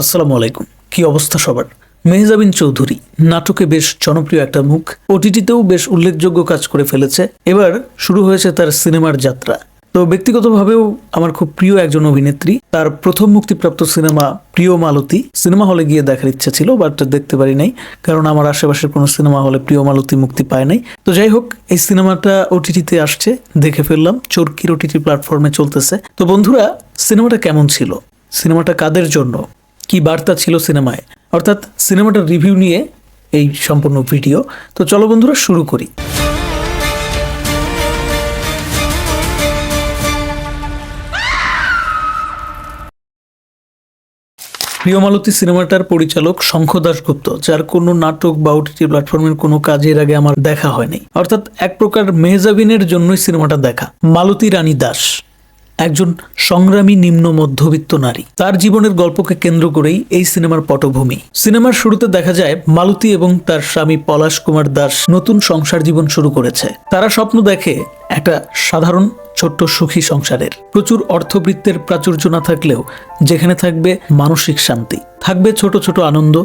আসসালামু আলাইকুম। কি অবস্থা সবার? মেহজাবিন চৌধুরী, নাটকে বেশ জনপ্রিয় একটা মুখ ওটিটিতেও বেশ উল্লেখযোগ্য কাজ করে ফেলেছে। এবার শুরু হয়েছে তার সিনেমার যাত্রা। তো ব্যক্তিগতভাবেও আমার খুব প্রিয় একজন অভিনেত্রী। তার প্রথম মুক্তিপ্রাপ্ত সিনেমা প্রিয় মালতী। সিনেমা হলে গিয়ে দেখার ইচ্ছা ছিল, বাট দেখতে পারি নাই, কারণ আমার আশেপাশের কোনো সিনেমা হলে প্রিয় মালতী মুক্তি পায় নাই। তো যাই হোক, এই সিনেমাটা ওটিটিতে আসছে, দেখে ফেললাম চরকির ওটিটি প্ল্যাটফর্মে চলতেছে। তো বন্ধুরা, সিনেমাটা কেমন ছিল? সিনেমাটা কাদের জন্য? কি বার্তা ছিল সিনেমায়? অর্থাৎ সিনেমাটার রিভিউ নিয়ে এই সম্পূর্ণ ভিডিও। তো চলো বন্ধুরা, শুরু করি। প্রিয়মালতী সিনেমাটার পরিচালক শঙ্খ দাশগুপ্ত, যার কোনো নাটক বা ওটিটি প্ল্যাটফর্মের কোনো কাজের আগে আমার দেখা হয়নি। অর্থাৎ এক প্রকার মেহজাবিনের জন্যই সিনেমাটা দেখা। মালতী রানী দাস। একজন সংগ্রামী নিম্ন মধ্যবিত্ত নারী। তার জীবনের গল্পকে কেন্দ্র করেই এই সিনেমার পটভূমি। সিনেমার শুরুতে দেখা যায় মালতী এবং তার স্বামী পলাশ কুমার দাস নতুন সংসার জীবন শুরু করেছে। তারা স্বপ্ন দেখে একটা সাধারণ ছোট্ট সুখী সংসারের। প্রচুর অর্থবৃত্তের প্রাচুর্য না থাকলেও যেখানে থাকবে মানসিক শান্তি, থাকবে ছোট ছোট আনন্দ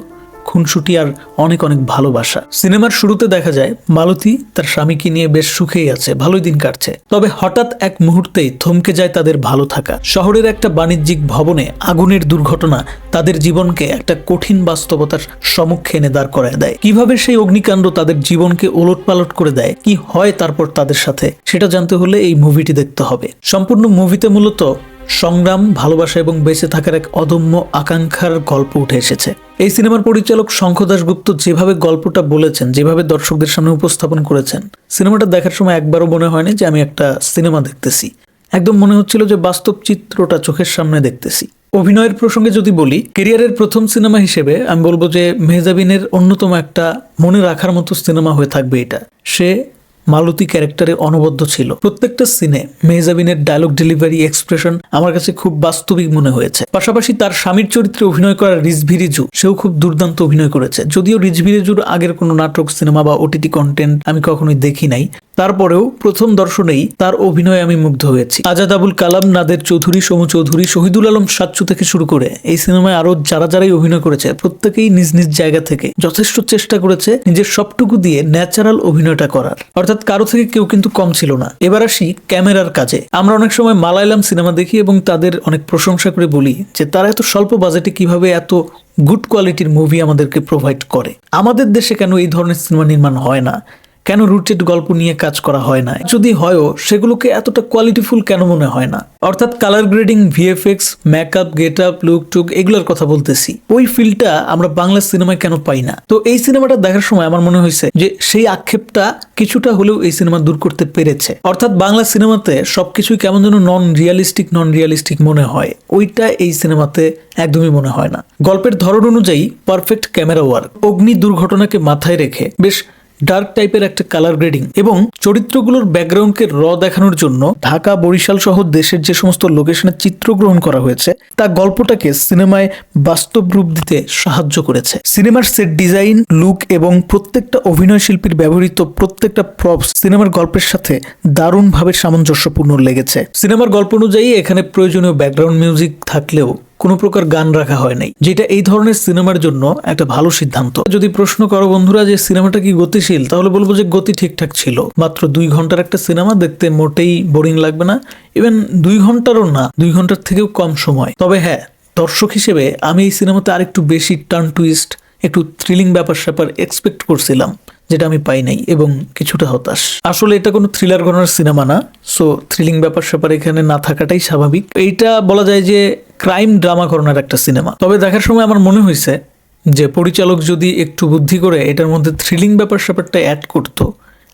খুনসুটি আর অনেক অনেক ভালোবাসা। সিনেমার শুরুতে দেখা যায়, মালতী তার স্বামীকে নিয়ে বেশ সুখেই আছে, ভালোই দিন কাটছে। তবে হঠাৎ এক মুহূর্তেই থমকে যায় তাদের ভালো থাকা। শহরের একটা বাণিজ্যিক ভবনে আগুনের দুর্ঘটনা তাদের জীবনকে একটা কঠিন বাস্তবতার সম্মুখে এনে দাঁড় করায় দেয়। কীভাবে সেই অগ্নিকাণ্ড তাদের জীবনকে ওলট পালট করে দেয়, কি হয় তারপর তাদের সাথে, সেটা জানতে হলে এই মুভিটি দেখতে হবে। সম্পূর্ণ মুভিতে মূলত সংগ্রাম, ভালোবাসা এবং বেঁচে থাকার এক অদম্য আকাঙ্ক্ষার গল্প উঠে এসেছে। এই সিনেমার পরিচালক শঙ্খ দাশগুপ্ত যেভাবে গল্পটা বলেছেন, যেভাবে দর্শকদের সামনে উপস্থাপন করেছেন, সিনেমাটা দেখার সময় একবারও মনে হয়নি যে আমি একটা সিনেমা দেখতেছি। একদম মনে হচ্ছিল যে বাস্তব চিত্রটা চোখের সামনে দেখতেছি। অভিনয়ের প্রসঙ্গে যদি বলি, কেরিয়ারের প্রথম সিনেমা হিসেবে আমি বলব যে মেহজাবিনের অন্যতম একটা মনে রাখার মতো সিনেমা হয়ে থাকবে এটা। সে মালতী ক্যারেক্টারে অনবদ্য ছিল। প্রত্যেকটা সিনে মেহজাবিনের ডায়লগ ডেলিভারি এক্সপ্রেশন আমার কাছে খুব বাস্তবিক মনে হয়েছে। পাশাপাশি তার স্বামীর চরিত্রে অভিনয় করা রিজভি রিজু সেও খুব দুর্দান্ত অভিনয় করেছে। যদিও রিজভি রিজুর আগের কোনো নাটক, সিনেমা বা ওটিটি কন্টেন্ট আমি কখনোই দেখি নাই তারপরেও প্রথম দর্শনেই তার অভিনয়ে আমি মুগ্ধ হয়েছি। আজাদ আবুল কালাম, নাদের চৌধুরী, সমু চৌধুরী, শহীদুল আলম সাচ্চু থেকে শুরু করে এই সিনেমায় আরও যারা যারাই অভিনয় করেছে, প্রত্যেকেই নিজ নিজ জায়গা থেকে যথেষ্ট চেষ্টা করেছে নিজের সবটুকু দিয়ে ন্যাচারাল অভিনয়টা করার। অর্থাৎ কারও থেকে কেউ কিন্তু কম ছিল না। এবার আসি ক্যামেরার কাজে। আমরা অনেক সময় মালায়ালাম সিনেমা দেখি এবং তাদের অনেক প্রশংসা করে বলি যে তারা এত স্বল্প বাজেটে কীভাবে এত গুড কোয়ালিটির মুভি আমাদেরকে প্রোভাইড করে। আমাদের দেশে কেন এই ধরনের সিনেমা নির্মাণ হয় না? কেন রুটেড গল্প নিয়ে কাজ করা হয় না? যদি হয়ও, সেগুলোকে এতটা কোয়ালিটিফুল কেন মনে হয় না? অর্থাৎ colour grading VFX makeup get up look টুক এগুলোর কথা বলতেছি। ওই ফিলটা আমরা বাংলা সিনেমায় কেন পাই না? তো এই সিনেমাটা দেখার সময় আমার মনে হয়েছে যে, সেই আক্ষেপটা কিছুটা হলেও এই সিনেমা দূর করতে পেরেছে। অর্থাৎ বাংলা সিনেমাতে সবকিছুই কেমন যেন নন রিয়ালিস্টিক নন রিয়ালিস্টিক মনে হয়। ওইটা এই সিনেমাতে একদমই মনে হয় না। গল্পের ধরন অনুযায়ী পারফেক্ট ক্যামেরা ওয়ার্ক অগ্নি দুর্ঘটনাকে মাথায় রেখে বেশ ডার্ক টাইপের একটা কালার গ্রেডিং এবং চরিত্রগুলোর ব্যাকগ্রাউন্ডকে র দেখানোর জন্য ঢাকা, বরিশাল সহ দেশের যে সমস্ত লোকেশনের চিত্র গ্রহণ করা হয়েছে, তা গল্পটাকে সিনেমায় বাস্তব রূপ দিতে সাহায্য করেছে। সিনেমার সেট ডিজাইন লুক এবং প্রত্যেকটা অভিনয় শিল্পীর ব্যবহৃত প্রত্যেকটা প্রপস সিনেমার গল্পের সাথে দারুণভাবে সামঞ্জস্যপূর্ণ লেগেছে। সিনেমার গল্প অনুযায়ী এখানে প্রয়োজনীয় ব্যাকগ্রাউন্ড মিউজিক থাকলেও কোনো প্রকার গান রাখা হয় নাই, যেটা এই ধরনের সিনেমার জন্য একটা ভালো সিদ্ধান্ত। যদি প্রশ্ন করো বন্ধুরা যে সিনেমাটা কি গতিশীল, তাহলে বলব যে গতি ঠিকঠাক ছিল। মাত্র দুই ঘণ্টার একটা সিনেমা দেখতে মোটেই বোরিং লাগবে না, ইভেন দুই ঘন্টারও না, দুই ঘণ্টার থেকেও কম সময়। তবে হ্যাঁ দর্শক হিসেবে আমি এই সিনেমাতে আরেকটু বেশি টার্ন টুইস্ট, একটু থ্রিলিং ব্যাপার স্যাপার এক্সপেক্ট করছিলাম, যেটা আমি পাই নাই এবং কিছুটা হতাশ। আসলে এটা কোনো থ্রিলার ঘটনার সিনেমা না সো থ্রিলিং ব্যাপার স্যাপার এখানে না থাকাটাই স্বাভাবিক। এইটা বলা যায় যে ক্রাইম ড্রামা ঘটনার একটা সিনেমা। তবে দেখার সময় আমার মনে হয়েছে যে পরিচালক যদি একটু বুদ্ধি করে এটার মধ্যে থ্রিলিং ব্যাপার স্যাপারটা অ্যাড করতো,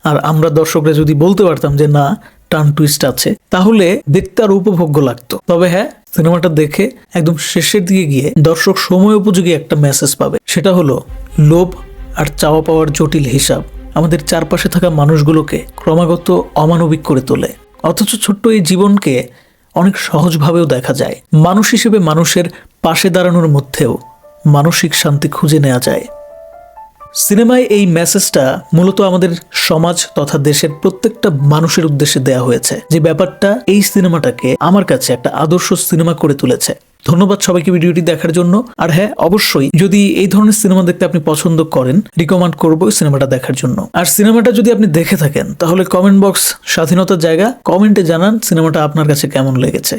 আর আমরা দর্শকরা যদি বলতে পারতাম যে না টার্ন টুইস্ট আছে, তাহলে দেখতে আর উপভোগ্য লাগতো। তবে হ্যাঁ সিনেমাটা দেখে একদম শেষের দিকে গিয়ে দর্শক সময় উপযোগী একটা মেসেজ পাবে। সেটা হলো, লোভ আর চাওয়া পাওয়ার জটিল হিসাব আমাদের চারপাশে থাকা মানুষগুলোকে ক্রমাগত অমানবিক করে তোলে। অথচ ছোট্ট এই জীবনকে অনেক সহজভাবেও দেখা যায়। মানুষ হিসেবে মানুষের পাশে দাঁড়ানোর মধ্যেও মানসিক শান্তি খুঁজে নেওয়া যায়। সিনেমায় এই মেসেজটা মূলত আমাদের সমাজ তথা দেশের প্রত্যেকটা মানুষের উদ্দেশ্যে দেয়া হয়েছে। যে ব্যাপারটা এই সিনেমাটাকে আমার কাছে একটা আদর্শ সিনেমা করে তুলেছে। ধন্যবাদ সবাইকে ভিডিওটি দেখার জন্য। আর হ্যাঁ অবশ্যই যদি এই ধরনের সিনেমা দেখতে আপনি পছন্দ করেন রিকমেন্ড করব সিনেমাটা দেখার জন্য। আর সিনেমাটা যদি আপনি দেখে থাকেন, তাহলে কমেন্ট বক্স স্বাধীনতার জায়গা কমেন্টে জানান সিনেমাটা আপনার কাছে কেমন লেগেছে।